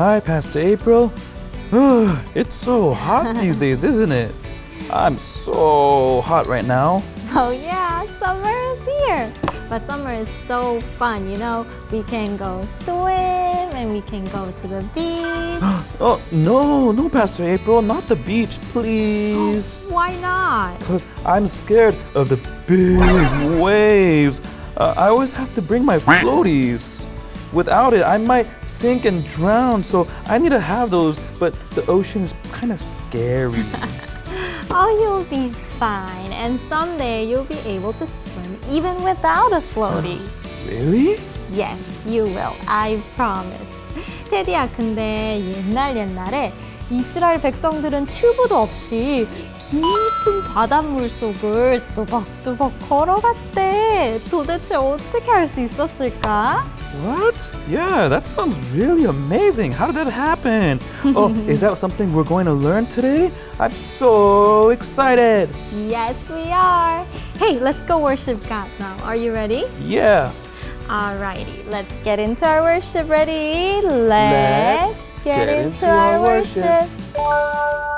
Hi, Pastor April. it's so hot these days, isn't it? I'm so hot right now. Oh yeah, summer is here. But summer is so fun, you know. We can go swim and we can go to the beach. Oh, no, no, Pastor April, not the beach, please. Why not? Because I'm scared of the big waves. Uh, I always have to bring my floaties. Without it, I might sink and drown, so I need to have those, but the ocean is kind of scary. Oh, you'll be fine. And someday you'll be able to swim even without a floaty. really? Yes, you will. I promise. 테디야, 근데 옛날 옛날에 이스라엘 백성들은 튜브도 없이 깊은 바닷물 속을 뚜벅뚜벅 걸어갔대. 도대체 어떻게 할 수 있었을까? What? Yeah, that sounds really amazing. How did that happen? oh, is that something we're going to learn today? I'm so excited. Yes, we are. Hey, let's go worship God now. Are you ready? Yeah. Alrighty, let's get into our worship. Ready? Let's, Let's get, get into, into our our worship. One,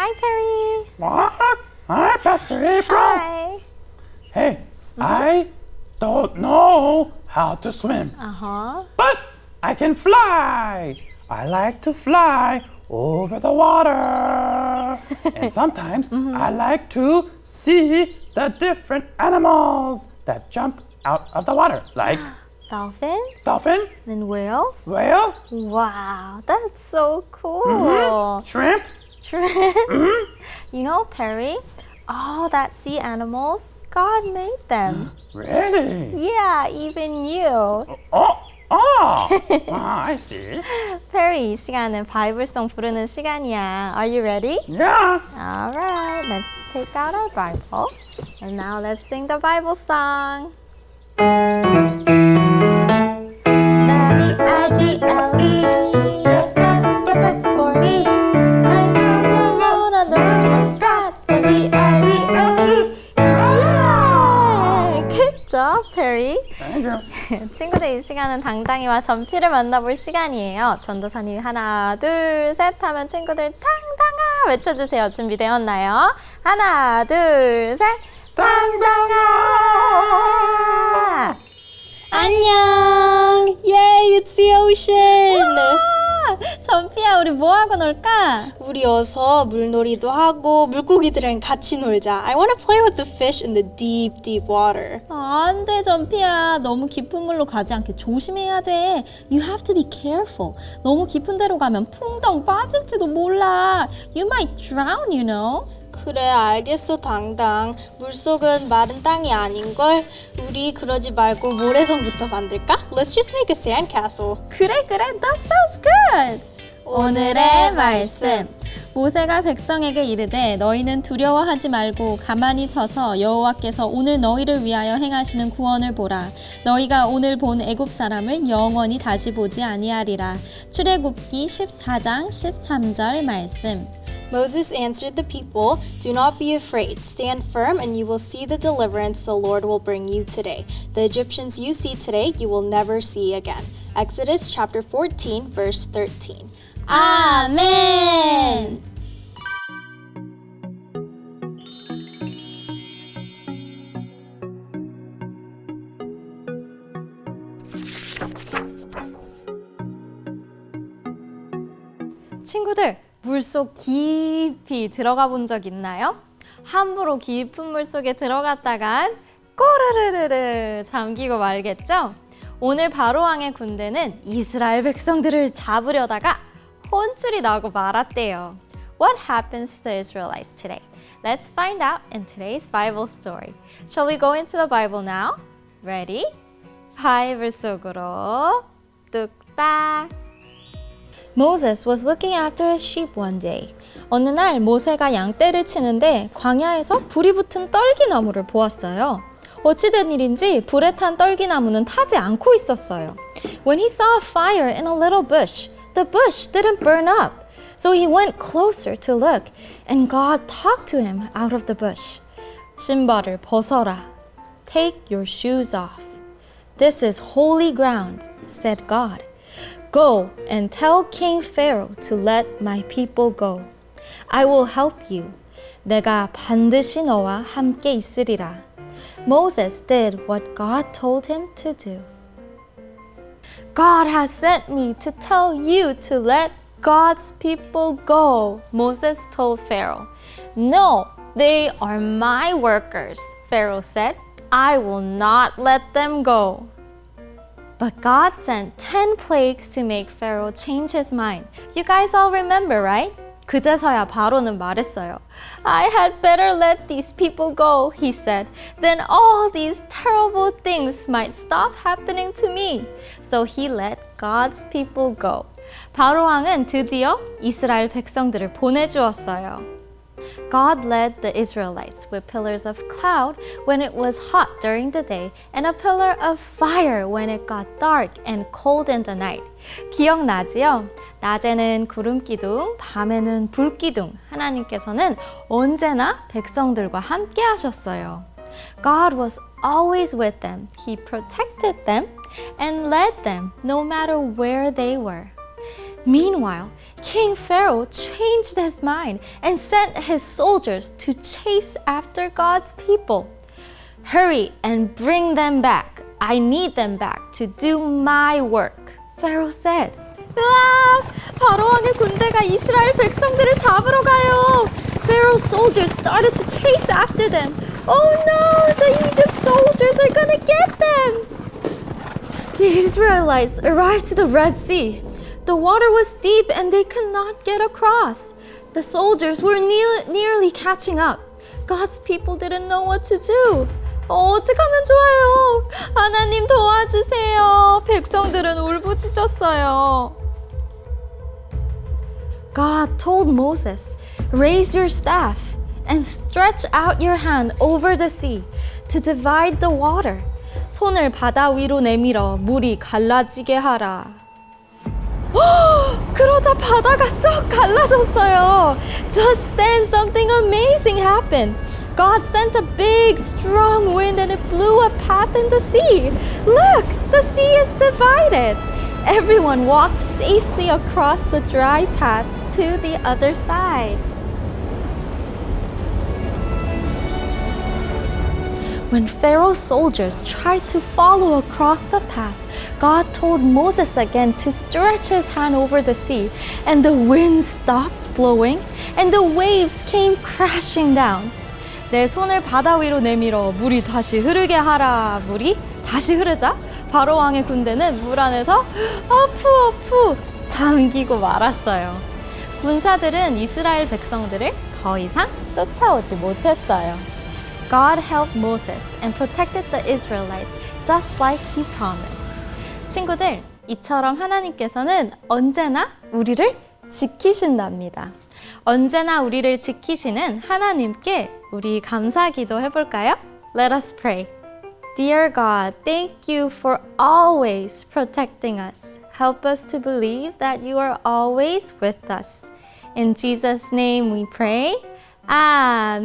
Hi, Perry. What? Hi, Pastor April. Hi. Hey, mm-hmm. I don't know how to swim. Uh huh. But I can fly. I like to fly over the water. and sometimes mm-hmm. I like to see the different animals that jump out of the water, like dolphin, dolphin, and whales. Whale. Wow, that's so cool. Mm-hmm. Shrimp. Shrimp. You know, Perry, all that sea animals, God made them. Really? yeah, even you. Oh, oh, ah, I see. Perry, 이 시간은 바이블송 부르는 시간이야. Are you ready? Yeah. Alright, let's take out our Bible. And now let's sing the Bible song. W-I-B-L-E Yes, You. 친구들 이 시간은 당당이와 전피를 만나볼 시간이에요. 전도사님이 하나, 둘, 셋 하면 친구들 당당아 외쳐주세요. 준비되었나요? 하나, 둘, 셋. 당당아! 안녕! Yay, it's the ocean! 아, 전피야, 우리 뭐 하고 놀까? 우리 어서 물놀이도 하고 물고기들이랑 같이 놀자. I want to play with the fish in the deep, deep water. 아, 안 돼, 전피야. 너무 깊은 물로 가지 않게 조심해야 돼. You have to be careful. 너무 깊은 데로 가면 풍덩 빠질지도 몰라. You might drown, you know. 그래, 알겠어, 당당. 물속은 마른 땅이 아닌걸? 우리 그러지 말고 모래성부터 만들까? Let's just make a sandcastle. 그래 그래 that sounds good 오늘의 말씀 모세가 백성에게 이르되 너희는 두려워하지 말고 가만히 서서 여호와께서 오늘 너희를 위하여 행하시는 구원을 보라 너희가 오늘 본 애굽 사람을 영원히 다시 보지 아니하리라 출애굽기 14장 13절 말씀 Moses answered the people, Do not be afraid. Stand firm, and you will see the deliverance the Lord will bring you today. The Egyptians you see today, you will never see again. Exodus chapter 14, verse 13. 아 물속 깊이 들어가 본 적 있나요? 함부로 깊은 물 속에 들어갔다간 꼬르르르르 잠기고 말겠죠? 오늘 바로왕의 군대는 이스라엘 백성들을 잡으려다가 혼쭐이 나고 말았대요. What happens to Israelites today? Let's find out in today's Bible story. Shall we go into the Bible now? Ready? 바이블 속으로 뚝딱. Moses was looking after his sheep one day. 어느 날 모세가 양떼를 치는데 광야에서 불이 붙은 떨기나무를 보았어요. 어찌된 일인지 불에 탄 떨기나무는 타지 않고 있었어요. When he saw a fire in a little bush, the bush didn't burn up. So he went closer to look, and God talked to him out of the bush. 신발을 벗어라. Take your shoes off. This is holy ground, said God. Go and tell King Pharaoh to let my people go. I will help you. 내가 반드시 너와 함께 있으리라. Moses did what God told him to do. God has sent me to tell you to let God's people go, Moses told Pharaoh. No, they are my workers, Pharaoh said. I will not let them go. But God sent 10 plagues to make Pharaoh change his mind. You guys all remember, right? 그제서야 바로는 말했어요. I had better let these people go, he said. Then all these terrible things might stop happening to me. So he let God's people go. 바로 왕은 드디어 이스라엘 백성들을 보내주었어요. God led the Israelites with pillars of cloud when it was hot during the day and a pillar of fire when it got dark and cold in the night. 기억나지요? 낮에는 구름 기둥, 밤에는 불 기둥. 하나님께서는 언제나 백성들과 함께 하셨어요. God was always with them. He protected them and led them no matter where they were. Meanwhile, King Pharaoh changed his mind and sent his soldiers to chase after God's people. Hurry and bring them back, I need them back to do my work. Pharaoh said. 으아! 바로 왕의 군대가 이스라엘 백성들을 잡으러 가요. Pharaoh's soldiers started to chase after them. Oh no! The Egypt soldiers are gonna get them! The Israelites arrived to the Red Sea. The water was deep and they could not get across. The soldiers were near, nearly catching up. God's people didn't know what to do. 어, 어떡하면 좋아요? 하나님 도와주세요. 백성들은 울부짖었어요. God told Moses, Raise your staff and stretch out your hand over the sea to divide the water. 손을 바다 위로 내밀어 물이 갈라지게 하라. 그러자 바다가 쩍 갈라졌어요. Just then something amazing happened. God sent a big, strong wind and it blew a path in the sea. Look, the sea is divided. Everyone walked safely across the dry path to the other side. When Pharaoh's soldiers tried to follow across the path, God told Moses again to stretch his hand over the sea, and the wind stopped blowing, and the waves came crashing down. 내 손을 바다 위로 내밀어 물이 다시 흐르게 하라. 물이 다시 흐르자 바로 왕의 군대는 물 안에서 어푸어푸 잠기고 말았어요. 군사들은 이스라엘 백성들을 더 이상 쫓아오지 못했어요. God helped Moses and protected the Israelites just like he promised. 친구들, 이처럼 하나님께서는 언제나 우리를 지키신답니다. 언제나 우리를 지키시는 하나님께 우리 감사 기도 해볼까요? Let us pray. Dear God, thank you for always protecting us. Help us to believe that you are always with us. In Jesus' name we pray. 아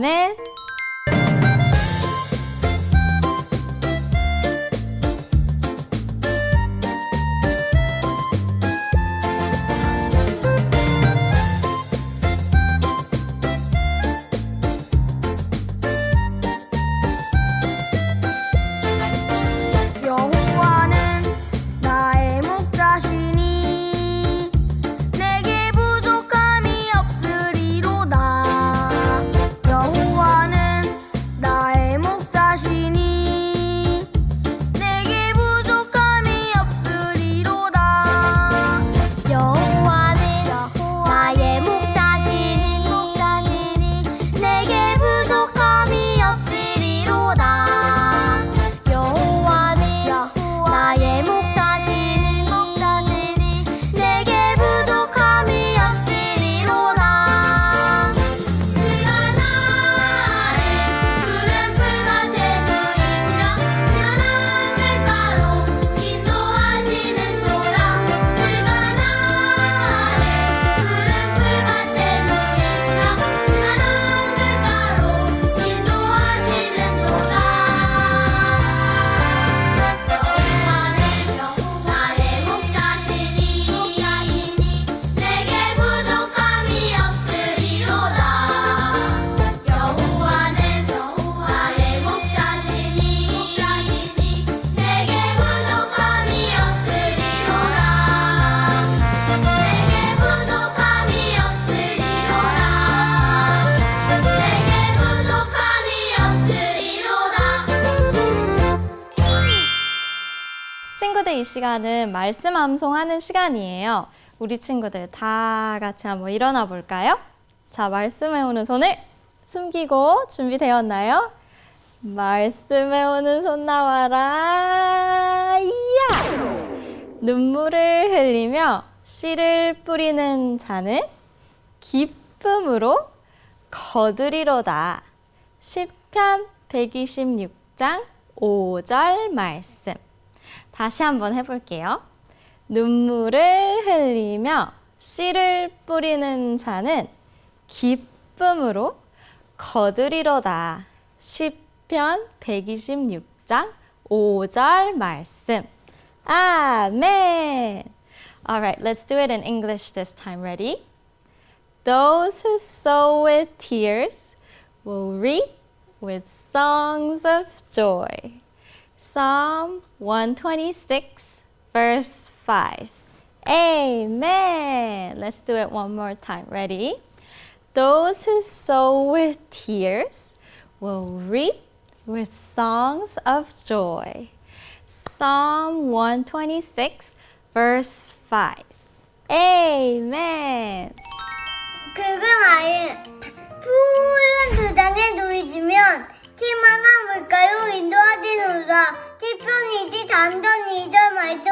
친구들 이 시간은 말씀 암송하는 시간이에요. 우리 친구들 다 같이 한번 일어나 볼까요? 자, 말씀에 오는 손을 숨기고 준비되었나요? 말씀에 오는 손 나와라. 이야! 눈물을 흘리며 씨를 뿌리는 자는 기쁨으로 거두리로다. 시편 126장 5절 말씀. 다시 한번 해볼게요. 눈물을 흘리며 씨를 뿌리는 자는 기쁨으로 거두리로다. 시편 126장 5절 말씀. 아멘. Alright, let's do it in English this time. Ready? Those who sow with tears will reap with songs of joy. Psalm 126, verse 5. Amen. Let's do it one more time. Ready? Those who sow with tears will reap with songs of joy. Psalm 126, verse 5. Amen. 그금아은 푸른 두단에 누이지면 팀 하나 볼까요? 인도하진 우사. 10편 2지 단전 2절 말씀.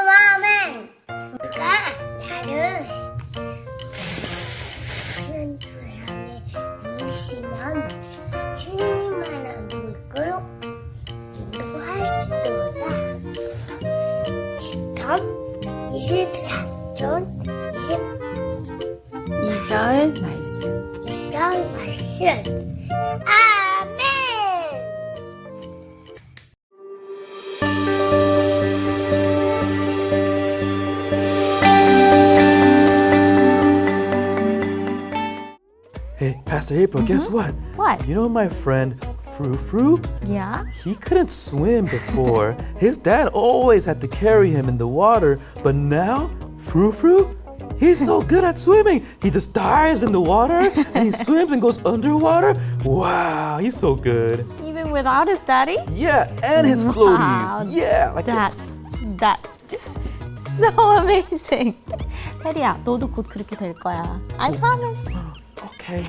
Pastor April, guess what? What? You know my friend Fru Fru? Yeah. He couldn't swim before. His dad always had to carry him in the water, but now, Fru Fru, he's so good at swimming. He just dives in the water and he swims and goes underwater. Wow, he's so good. Even without his daddy? Yeah, and his Wow. floaties. Yeah, like this. That's that's so amazing. 테리야, 너도 곧 그렇게 될 거야. I promise. Okay.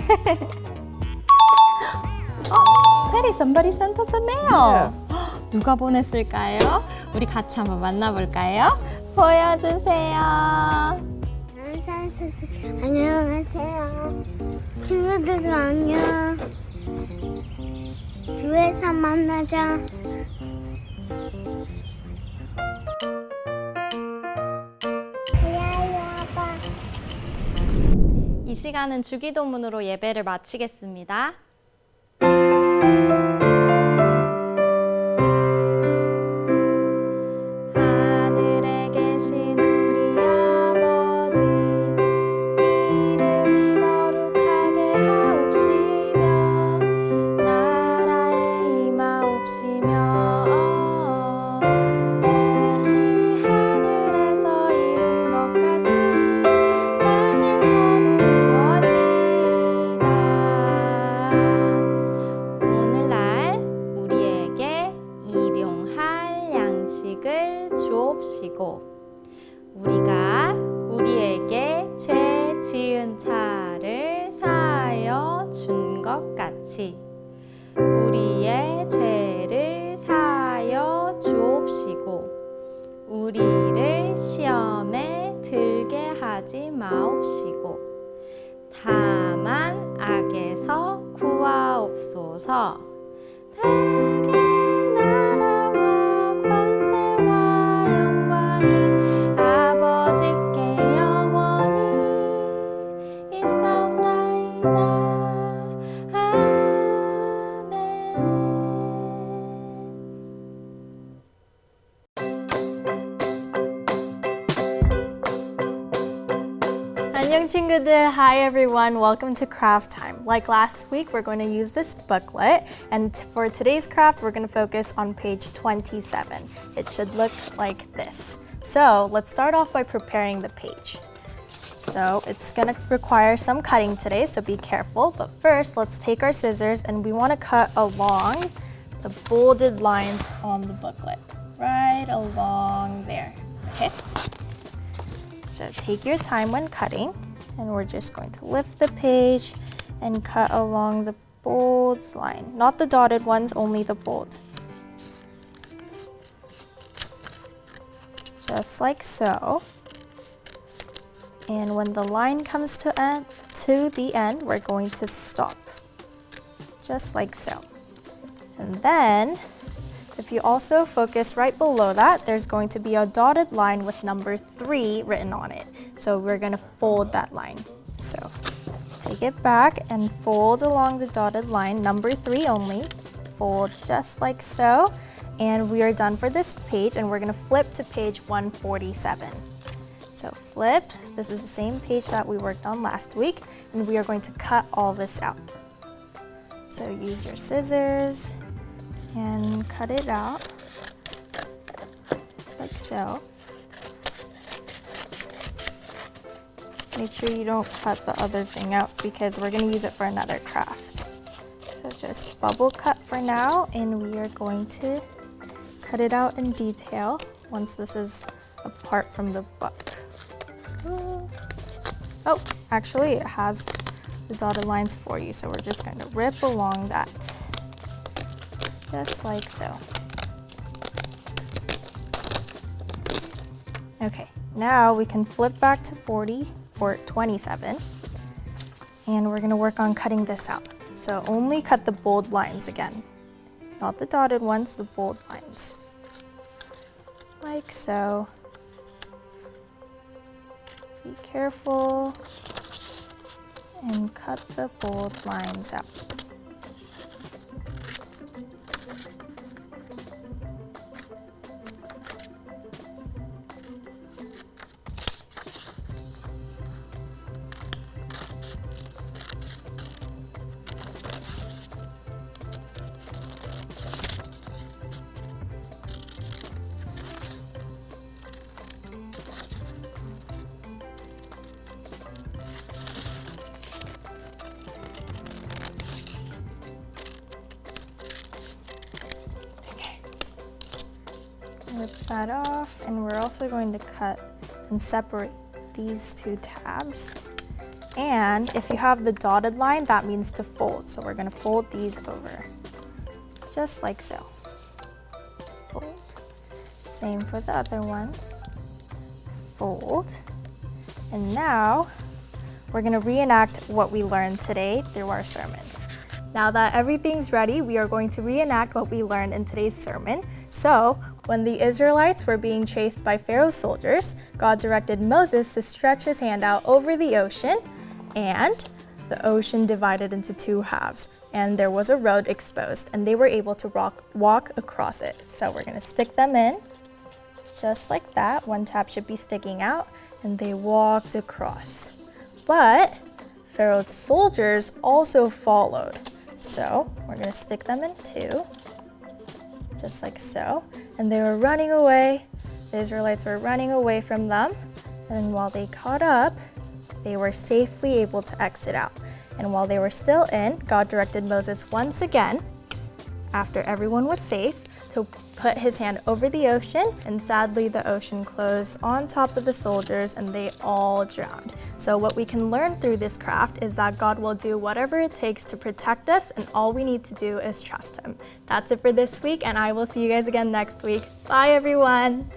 테리, somebody sent us a mail. 누가 보냈을까요? 우리 같이 한번 만나볼까요? 보여주세요. 안녕하세요 친구들도 안녕 교회에서 만나자 이 시간은 주기도문으로 예배를 마치겠습니다. 안녕 친구들. Hi everyone. Welcome to craft time. Like last week, we're going to use this booklet and t- for today's craft, we're going to focus on page 27. It should look like this. So, let's start off by preparing the page. So, it's going to require some cutting today, so be careful. But first, let's take our scissors and we want to cut along the bolded lines on the booklet. Right along there. Okay? So take your time when cutting, and we're just going to lift the page and cut along the bold line. Not the dotted ones, only the bold. Just like so. And when the line comes to end to the end, we're going to stop. Just like so. And then you also focus right below that, there's going to be a dotted line with number three written on it. So we're going to fold that line. So take it back and fold along the dotted line, number three only. Fold just like so. And we are done for this page, and we're going to flip to page 147. So flip, this is the same page that we worked on last week, and we are going to cut all this out. So use your scissors and cut it out. Just like so. Make sure you don't cut the other thing out because we're going to use it for another craft. So just bubble cut for now and we are going to cut it out in detail once this is apart from the book. Oh, actually it has the dotted lines for you, so we're just going to rip along that. Just like so. Okay, now we can flip back to 40 or 27 and we're gonna work on cutting this out. So only cut the bold lines again, not the dotted ones, the bold lines. Like so. Be careful and cut the bold lines out. Also going to cut and separate these two tabs. And if you have the dotted line, that means to fold. So we're going to fold these over, just like so. Fold. Same for the other one. Fold. And now we're going to reenact what we learned today through our sermon. Now that everything's ready, we are going to reenact what we learned in today's sermon. So, when the Israelites were being chased by Pharaoh's soldiers, God directed Moses to stretch his hand out over the ocean, and the ocean divided into two halves, and there was a road exposed, and they were able to walk, walk across it. So, we're going to stick them in just like that. One tab should be sticking out, and they walked across. But Pharaoh's soldiers also followed. So we're gonna stick them in two, just like so. And they were running away. The Israelites were running away from them. And while they caught up, they were safely able to exit out. And while they were still in, God directed Moses once again, after everyone was safe, to put his hand over the ocean, and sadly, the ocean closed on top of the soldiers and they all drowned. So, what we can learn through this craft is that God will do whatever it takes to protect us, and all we need to do is trust Him. That's it for this week, and I will see you guys again next week. Bye, everyone.